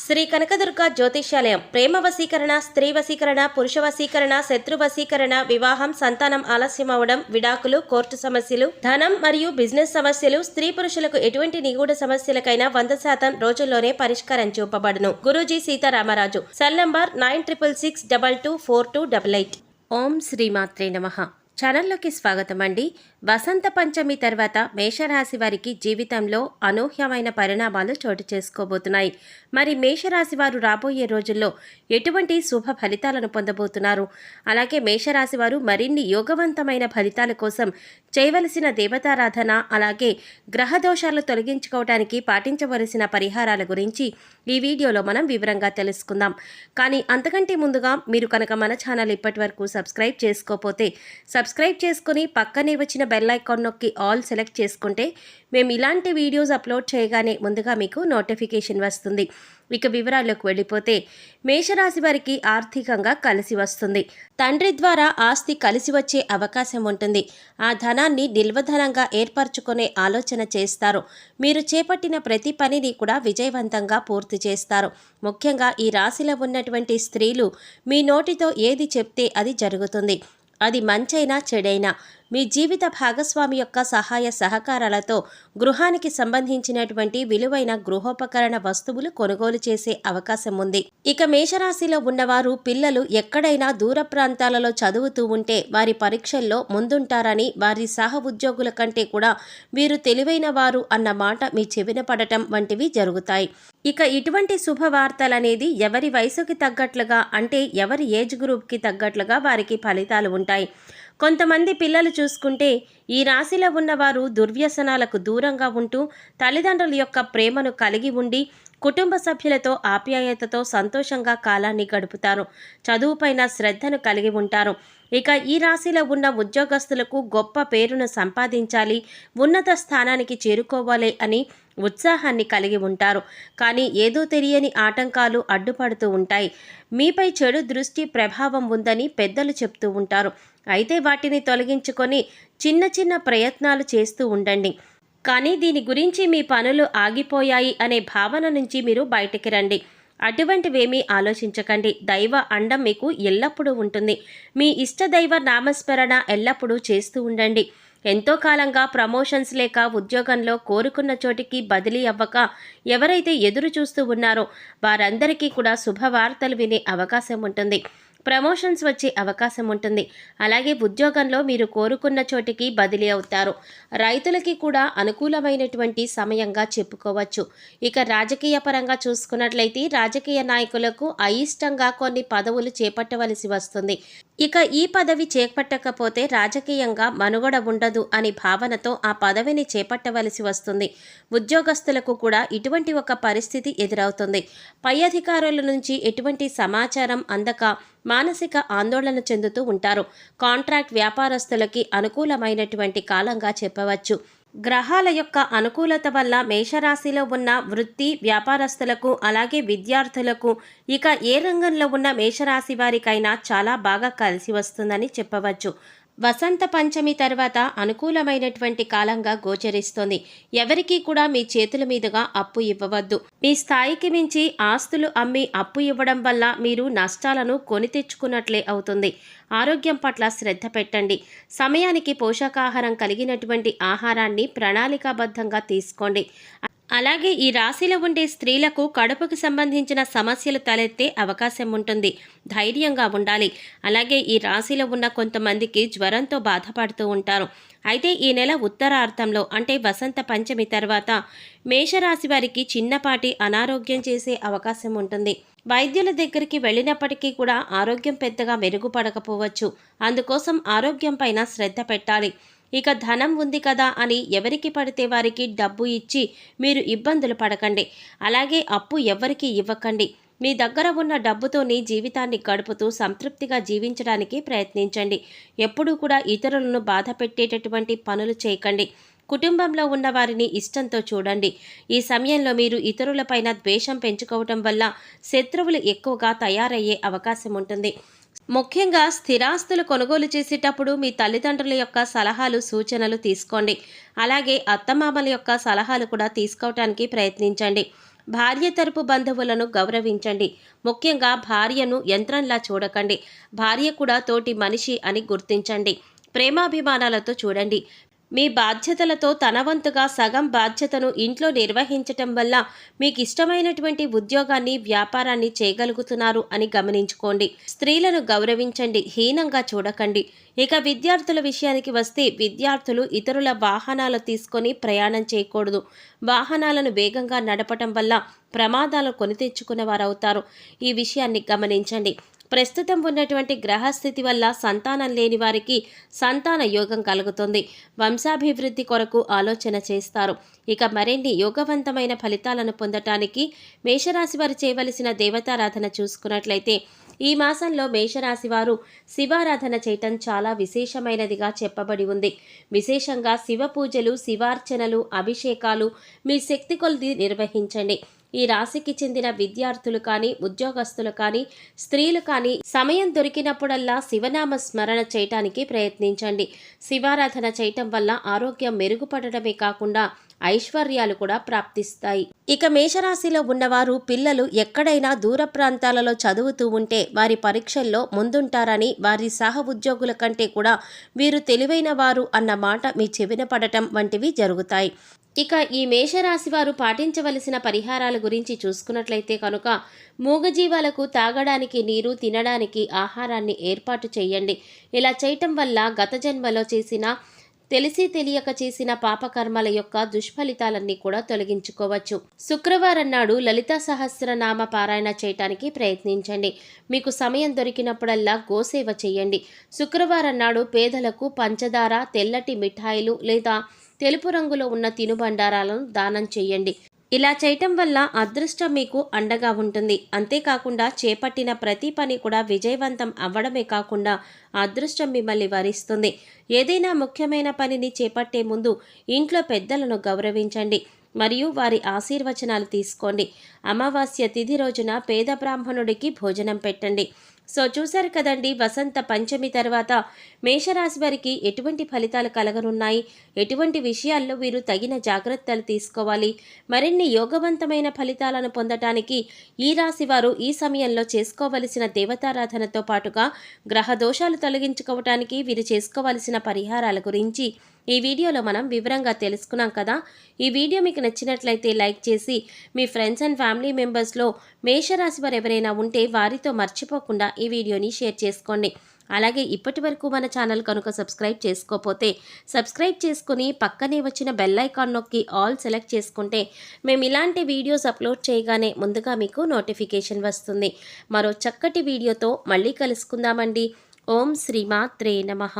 శ్రీ కనకదుర్గ జ్యోతిష్యాలయం. ప్రేమ వశీకరణ స్త్రీ వశీకరణ పురుష వశీకరణ శత్రు వశీకరణ వివాహం సంతానం ఆలస్యం అవడం విడాకులు కోర్టు సమస్యలు ధనం మరియు బిజినెస్ సమస్యలు స్త్రీ పురుషులకు ఎటువంటి నిగూఢ సమస్యలకైనా వంద శాతం రోజుల్లోనే పరిష్కారం చూపబడును. Guruji Sitaramaraju. Cell number nine triple six double two four two double eight. ఓం శ్రీమాత్రే నమః. ఛానల్లోకి స్వాగతం అండి వసంత పంచమి తర్వాత మేషరాశి వారికి జీవితంలో అనూహ్యమైన పరిణామాలు చోటు చేసుకోబోతున్నాయి. మరి మేషరాశి వారు రాబోయే రోజుల్లో ఎటువంటి శుభ ఫలితాలను పొందబోతున్నారు? అలాగే మేషరాశి వారు మరిన్ని యోగవంతమైన ఫలితాల కోసం చేయవలసిన దేవతారాధన అలాగే గ్రహ దోషాలు తొలగించుకోవడానికి పాటించవలసిన పరిహారాల గురించి ఈ వీడియోలో మనం వివరంగా తెలుసుకుందాం. కానీ అంతకంటే ముందుగా మీరు కనుక మన ఛానల్ ఇప్పటి వరకు సబ్స్క్రైబ్ చేసుకోకపోతే సబ్స్క్రైబ్ చేసుకుని పక్కనే వచ్చిన బెల్ ఐకాన్ నొక్కి ఆల్ సెలెక్ట్ చేసుకుంటే మేము ఇలాంటి వీడియోస్ అప్లోడ్ చేయగానే ముందుగా మీకు నోటిఫికేషన్ వస్తుంది. ఇక వివరాల్లోకి వెళ్ళిపోతే మేషరాశి వారికి ఆర్థికంగా కలిసి వస్తుంది. తండ్రి ద్వారా ఆస్తి కలిసి వచ్చే అవకాశం ఉంటుంది. ఆ ధనాన్ని నిల్వధనంగా ఏర్పరచుకునే ఆలోచన చేస్తారు. మీరు చేపట్టిన ప్రతి పనిని కూడా విజయవంతంగా పూర్తి చేస్తారు. ముఖ్యంగా ఈ రాశిలో ఉన్నటువంటి స్త్రీలు మీ నోటితో ఏది చెప్తే అది జరుగుతుంది. అది మంచైనా చెడైనా. మీ జీవిత భాగస్వామి యొక్క సహాయ సహకారాలతో గృహానికి సంబంధించినటువంటి విలువైన గృహోపకరణ వస్తువులు కొనుగోలు చేసే అవకాశం ఉంది. ఇక మేషరాశిలో ఉన్నవారు పిల్లలు ఎక్కడైనా దూర ప్రాంతాలలో చదువుతూ ఉంటే వారి పరీక్షల్లో ముందుంటారని వారి సహ ఉద్యోగుల కంటే కూడా వీరు తెలివైన వారు అన్న మాట మీ చెవిన పడటం వంటివి జరుగుతాయి. ఇక ఇటువంటి శుభవార్తలనేది ఎవరి వయసుకి తగ్గట్లుగా అంటే ఎవరి ఏజ్ గ్రూప్కి తగ్గట్లుగా వారికి ఫలితాలు ఉంటాయి. కొంతమంది పిల్లలు చూసుకుంటే ఈ రాశిలో ఉన్నవారు దుర్వ్యసనాలకు దూరంగా ఉంటూ తల్లిదండ్రుల యొక్క ప్రేమను కలిగి ఉండి కుటుంబ సభ్యులతో ఆప్యాయతతో సంతోషంగా కాలాన్ని గడుపుతారు. చదువుపైన శ్రద్ధను కలిగి ఉంటారు. ఇక ఈ రాశిలో ఉన్న ఉద్యోగస్తులకు గొప్ప పేరును సంపాదించాలి ఉన్నత స్థానానికి చేరుకోవాలి అని ఉత్సాహాన్ని కలిగి ఉంటారు. కానీ ఏదో తెలియని ఆటంకాలు అడ్డుపడుతూ ఉంటాయి. మీపై చెడు దృష్టి ప్రభావం ఉందని పెద్దలు చెప్తూ ఉంటారు. అయితే వాటిని తొలగించుకొని చిన్న చిన్న ప్రయత్నాలు చేస్తూ ఉండండి. కానీ దీని గురించి మీ పనులు ఆగిపోయాయి అనే భావన నుంచి మీరు బయటికి రండి. అటువంటివేమీ ఆలోచించకండి. దైవ అండం మీకు ఎల్లప్పుడూ ఉంటుంది. మీ ఇష్ట దైవ నామస్మరణ ఎల్లప్పుడూ చేస్తూ ఉండండి. ఎంతో కాలంగా ప్రమోషన్స్ లేక ఉద్యోగంలో కోరుకున్న చోటికి బదిలీ అవ్వక ఎవరైతే ఎదురు చూస్తూ ఉన్నారో వారందరికీ కూడా శుభవార్తలు వినే అవకాశం ఉంటుంది. ప్రమోషన్స్ వచ్చే అవకాశం ఉంటుంది. అలాగే ఉద్యోగంలో మీరు కోరుకున్న చోటికి బదిలీ అవుతారు. రైతులకి కూడా అనుకూలమైనటువంటి సమయంగా చెప్పుకోవచ్చు. ఇక రాజకీయ పరంగా చూసుకున్నట్లయితే రాజకీయ నాయకులకు అయిష్టంగా కొన్ని పదవులు చేపట్టవలసి వస్తుంది. ఇక ఈ పదవి చేపట్టకపోతే రాజకీయంగా మనుగడ ఉండదు అని భావనతో ఆ పదవిని చేపట్టవలసి వస్తుంది. ఉద్యోగస్తులకు కూడా ఇటువంటి ఒక పరిస్థితి ఎదురవుతుంది. పై అధికారుల నుంచి ఎటువంటి సమాచారం అందక మానసిక ఆందోళన చెందుతూ ఉంటారు. కాంట్రాక్ట్ వ్యాపారస్తులకి అనుకూలమైనటువంటి కాలంగా చెప్పవచ్చు. గ్రహాల యొక్క అనుకూలత వల్ల మేషరాశిలో ఉన్న వృత్తి వ్యాపారస్తులకు అలాగే విద్యార్థులకు ఇక ఏ రంగంలో ఉన్న మేషరాశి వారికైనా చాలా బాగా కలిసి వస్తుందని చెప్పవచ్చు. వసంత పంచమి తర్వాత అనుకూలమైనటువంటి కాలంగా గోచరిస్తోంది. ఎవరికీ కూడా మీ చేతుల మీదుగా అప్పు ఇవ్వవద్దు. మీ స్థాయికి మించి ఆస్తులు అమ్మి అప్పు ఇవ్వడం వల్ల మీరు నష్టాలను కొని తెచ్చుకున్నట్లే అవుతుంది. ఆరోగ్యం పట్ల శ్రద్ధ పెట్టండి. సమయానికి పోషకాహారం కలిగినటువంటి ఆహారాన్ని ప్రణాళికాబద్ధంగా తీసుకోండి. అలాగే ఈ రాశిలో ఉండే స్త్రీలకు కడుపుకు సంబంధించిన సమస్యలు తలెత్తే అవకాశం ఉంటుంది. ధైర్యంగా ఉండాలి. అలాగే ఈ రాశిలో ఉన్న కొంతమందికి జ్వరంతో బాధపడుతూ ఉంటారు. అయితే ఈ నెల ఉత్తరార్థంలో అంటే వసంత పంచమి తర్వాత మేషరాశి వారికి చిన్నపాటి అనారోగ్యం చేసే అవకాశం ఉంటుంది. వైద్యుల దగ్గరికి వెళ్ళినప్పటికీ కూడా ఆరోగ్యం పెద్దగా మెరుగుపడకపోవచ్చు. అందుకోసం ఆరోగ్యం పైన శ్రద్ధ పెట్టాలి. ఇక ధనం ఉంది కదా అని ఎవరికి పడితే వారికి డబ్బు ఇచ్చి మీరు ఇబ్బందులు పడకండి. అలాగే అప్పు ఎవరికి ఇవ్వకండి. మీ దగ్గర ఉన్న డబ్బుతోని జీవితాన్ని గడుపుతూ సంతృప్తిగా జీవించడానికి ప్రయత్నించండి. ఎప్పుడూ కూడా ఇతరులను బాధ పెట్టేటటువంటి పనులు చేయకండి. కుటుంబంలో ఉన్న వారిని ఇష్టంతో చూడండి. ఈ సమయంలో మీరు ఇతరులపైన ద్వేషం పెంచుకోవటం వల్ల శత్రువులు ఎక్కువగా తయారయ్యే అవకాశం ఉంటుంది. ముఖ్యంగా స్థిరాస్తులు కొనుగోలు చేసేటప్పుడు మీ తల్లిదండ్రుల యొక్క సలహాలు సూచనలు తీసుకోండి. అలాగే అత్తమామల యొక్క సలహాలు కూడా తీసుకోవటానికి ప్రయత్నించండి. భార్య తరపు బంధువులను గౌరవించండి. ముఖ్యంగా భార్యను యంత్రంలా చూడకండి. భార్య కూడా తోటి మనిషి అని గుర్తించండి. ప్రేమాభిమానాలతో చూడండి. మీ బాధ్యతలతో తనవంతుగా సగం బాధ్యతను ఇంట్లో నిర్వహించటం వల్ల మీకు ఇష్టమైనటువంటి ఉద్యోగాన్ని వ్యాపారాన్ని చేయగలుగుతున్నారు అని గమనించుకోండి. స్త్రీలను గౌరవించండి హీనంగా చూడకండి. ఇక విద్యార్థుల విషయానికి వస్తే విద్యార్థులు ఇతరుల వాహనాలు తీసుకొని ప్రయాణం చేయకూడదు. వాహనాలను వేగంగా నడపటం వల్ల ప్రమాదాలు కొని తెచ్చుకున్న వారవుతారు ఈ విషయాన్ని గమనించండి. ప్రస్తుతం ఉన్నటువంటి గ్రహస్థితి వల్ల సంతానం లేని వారికి సంతాన యోగం కలుగుతుంది. వంశాభివృద్ధి కొరకు ఆలోచన చేస్తారు. ఇక మరిన్ని యోగవంతమైన ఫలితాలను పొందటానికి మేషరాశి వారు చేయవలసిన దేవతారాధన చూసుకున్నట్లయితే ఈ మాసంలో మేషరాశి వారు శివారాధన చేయటం చాలా విశేషమైనదిగా చెప్పబడి ఉంది. విశేషంగా శివ పూజలు శివార్చనలు అభిషేకాలు మీ శక్తి కొలది నిర్వహించండి. ఈ రాశికి చెందిన విద్యార్థులు కానీ ఉద్యోగస్తులు కానీ స్త్రీలు కానీ సమయం దొరికినప్పుడల్లా శివనామ స్మరణ చేయటానికి ప్రయత్నించండి. శివారాధన చేయటం వల్ల ఆరోగ్యం మెరుగుపడటమే కాకుండా ఐశ్వర్యాలు కూడా ప్రాప్తిస్తాయి. ఇక మేషరాశిలో ఉన్నవారు పిల్లలు ఎక్కడైనా దూర ప్రాంతాలలో చదువుతూ ఉంటే వారి పరీక్షల్లో ముందుంటారని వారి సహ ఉద్యోగుల కంటే కూడా వీరు తెలివైన వారు అన్న మాట మీ చెవిన పడటం వంటివి జరుగుతాయి. ఇక ఈ మేషరాశి వారు పాటించవలసిన పరిహారాల గురించి చూసుకున్నట్లయితే కనుక మూగజీవాలకు తాగడానికి నీరు తినడానికి ఆహారాన్ని ఏర్పాటు చేయండి. ఇలా చేయటం వల్ల గత జన్మలో చేసిన తెలిసి తెలియక చేసిన పాపకర్మల యొక్క దుష్ఫలితాలన్నీ కూడా తొలగించుకోవచ్చు. శుక్రవారం నాడు లలిత సహస్రనామ పారాయణ చేయటానికి ప్రయత్నించండి. మీకు సమయం దొరికినప్పుడల్లా గోసేవ చేయండి. శుక్రవారం నాడు పేదలకు పంచదార తెల్లటి మిఠాయిలు లేదా తెలుపు రంగులో ఉన్న తినుబండారాలను దానం చేయండి. ఇలా చేయటం వల్ల అదృష్టం మీకు అండగా ఉంటుంది. అంతేకాకుండా చేపట్టిన ప్రతి పని కూడా విజయవంతం అవ్వడమే కాకుండా అదృష్టం మిమ్మల్ని వరిస్తుంది. ఏదైనా ముఖ్యమైన పనిని చేపట్టే ముందు ఇంట్లో పెద్దలను గౌరవించండి. మరియు వారి ఆశీర్వచనాలు తీసుకోండి. అమావాస్య తిథి రోజున పేద బ్రాహ్మణుడికి భోజనం పెట్టండి. సో చూశారు కదండి వసంత పంచమి తర్వాత మేషరాశి వారికి ఎటువంటి ఫలితాలు కలగనున్నాయి? ఎటువంటి విషయాల్లో వీరు తగిన జాగ్రత్తలు తీసుకోవాలి? మరిన్ని యోగవంతమైన ఫలితాలను పొందటానికి ఈ రాశి వారు ఈ సమయంలో చేసుకోవలసిన దేవతారాధనతో పాటుగా గ్రహ దోషాలు తొలగించుకోవటానికి వీరు చేసుకోవలసిన పరిహారాల గురించి ఈ వీడియోలో మనం వివరంగా తెలుసుకున్నాం కదా. ఈ వీడియో మీకు నచ్చినట్లయితే లైక్ చేసి మీ ఫ్రెండ్స్ అండ్ ఫ్యామిలీ మెంబర్స్లో మేషరాశి వారు ఎవరైనా ఉంటే వారితో మర్చిపోకుండా ఈ వీడియోని షేర్ చేసుకోండి. అలాగే ఇప్పటి వరకు మన ఛానల్ కనుక సబ్స్క్రైబ్ చేసుకోకపోతే సబ్స్క్రైబ్ చేసుకుని పక్కనే వచ్చిన బెల్ ఐకాన్ నొక్కి ఆల్ సెలెక్ట్ చేసుకుంటే మేము ఇలాంటి వీడియోస్ అప్లోడ్ చేయగానే ముందుగా మీకు నోటిఫికేషన్ వస్తుంది. మరో చక్కటి వీడియోతో మళ్ళీ కలుసుకుందామండి. ఓం శ్రీమాత్రే నమః.